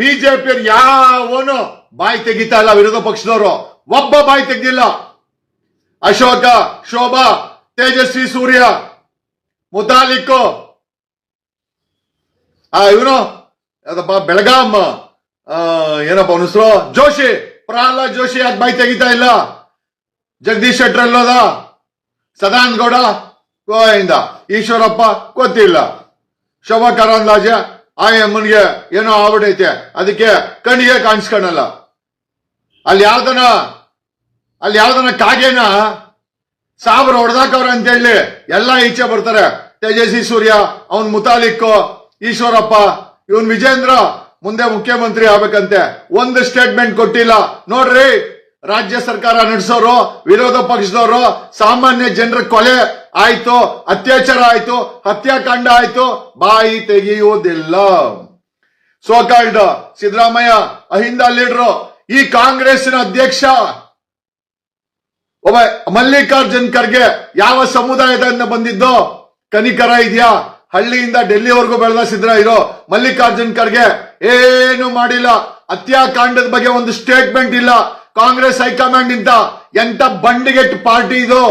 BJP ಯಾವನು ಬಾಯಿ ತೆಗಿತಾ ಇಲ್ಲ ವಿರೋಧ ಪಕ್ಷದವರು. ಒಬ್ಬ ಬಾಯಿ ತೆಗ್ದಿಲ್ಲ. ಅಶೋಕ, ಶೋಭಾ, ತೇಜಸ್ವಿ, ಸೂರ್ಯ ಮುತಾಲಿಕ್ಕು ಆ, ಇವನು ಅದಪ್ಪ ಬೆಳಗಾಮ್ ಏನಪ್ಪ ಅನಿಸ್ರು ಜೋಶಿ, ಪ್ರಹ್ಲಾದ್ ಜೋಶಿ ಯಾಕೆ ಬಾಯಿ ತೆಗಿತಾ ಇಲ್ಲ? ಜಗದೀಶ್ ಶೆಟ್ಟರ್ ಎಲ್ಲೋದ? ಸದಾನಂದ ಗೌಡ? ಗೋಯಿಂದ ಈಶ್ವರಪ್ಪ, ಗೊತ್ತಿಲ್ಲ. ಶೋಭಾ ಕರಂದ್ಲಾಜೆ ಆ ಏನೋ ಆಗ್ಬಿಟ್ಟೈತೆ ಅದಕ್ಕೆ ಕಣ್ಣಿಗೆ ಕಾಣಿಸ್ಕೊಳಲ್ಲ ಅಲ್ಲಿ ಯಾವ್ದನ ಅಲ್ಲಿ ಯಾವ್ದನ ಕಾಗೇನ ಸಾಬ್ರ ಹೊಡೆದಾಕವ್ರ ಅಂತ ಹೇಳಿ ಎಲ್ಲ ಈಚೆ ಬರ್ತಾರೆ. ತೇಜಸ್ವಿ ಸೂರ್ಯ, ಅವನ್ ಮುತಾಲಿಕ್ ಈಶ್ವರಪ್ಪ, ಇವನ್ ವಿಜೇಂದ್ರ ಮುಂದೆ ಮುಖ್ಯಮಂತ್ರಿ ಆಗ್ಬೇಕಂತೆ. ಒಂದು ಸ್ಟೇಟ್ಮೆಂಟ್ ಕೊಟ್ಟಿಲ್ಲ. ನೋಡ್ರಿ ರಾಜ್ಯ ಸರ್ಕಾರ ನಡೆಸೋರು, ವಿರೋಧ ಪಕ್ಷದವರು, ಸಾಮಾನ್ಯ ಜನರ ಕೊಲೆ ಆಯ್ತು, ಅತ್ಯಾಚಾರ ಆಯ್ತು, ಹತ್ಯಾಕಾಂಡ ಆಯ್ತು, ಬಾಯಿ ತೆಗೆಯುವುದಿಲ್ಲ. So called Siddaramaiah, Ahinda leader, ಈ ಕಾಂಗ್ರೆಸ್ನ ಅಧ್ಯಕ್ಷ, ಒಬ್ಬ ಮಲ್ಲಿಕಾರ್ಜುನ್ ಖರ್ಗೆ ಯಾವ ಸಮುದಾಯದಿಂದ ಬಂದಿದ್ದು, ಕನಿಕರ ಇದೆಯಾ? ಹಳ್ಳಿಯಿಂದ ಡೆಲ್ಲಿವರೆಗೂ ಬೆಳೆದ ಇರೋ ಮಲ್ಲಿಕಾರ್ಜುನ್ ಖರ್ಗೆ, ಏನು ಮಾಡಿಲ್ಲ. ಹತ್ಯಾಕಾಂಡದ ಬಗ್ಗೆ ಒಂದು ಸ್ಟೇಟ್ಮೆಂಟ್ ಇಲ್ಲ. ಕಾಂಗ್ರೆಸ್ ಹೈಕಮಾಂಡ್ ಇಂದ ಎಂತ ಬಂಡಿಗೆಟ್ ಪಾರ್ಟಿ ಇದು?